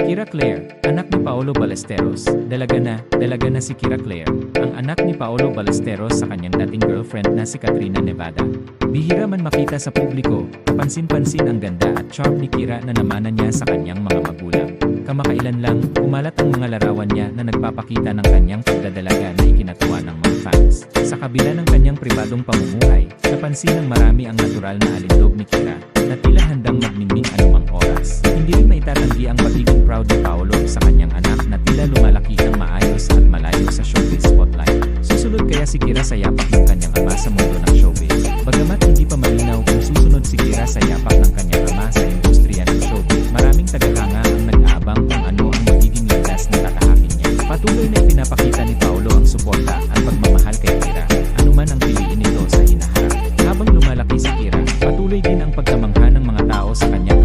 Kira Claire, anak ni Paolo Ballesteros, dalaga na, dalaga na si Kira Claire, ang anak ni Paolo Ballesteros sa kanyang dating girlfriend na si Katrina Nevada. Bihira man makita sa publiko, kapansin-pansin ang ganda at charm ni Kira na namanan niya sa kanyang mga magulang. Kamakailan lang, kumalat ang mga larawan niya na nagpapakita ng kanyang pagdadalaga na ikinatuwa ng mga fans. Sa kabila ng kanyang pribadong pamumuhay, napansin ng marami ang natural na alindog ni Kira, proud ni Paolo sa kanyang anak na tila lumalaki ng maayos at malayo sa showbiz spotlight. Susunod kaya si Kira sa yapak ng kanyang ama sa mundo ng showbiz. Bagamat hindi pa malinaw kung susunod si Kira sa yapak ng kanyang ama sa industriya ng showbiz, maraming tagahanga ang nag-aabang kung ano ang magiging landas na tatahakin niya. Patuloy na ipinapakita ni Paolo ang suporta at pagmamahal kay Kira, anuman ang piliin nito sa hinaharap. Habang lumalaki si Kira, patuloy din ang pagkamangha ng mga tao sa kanyang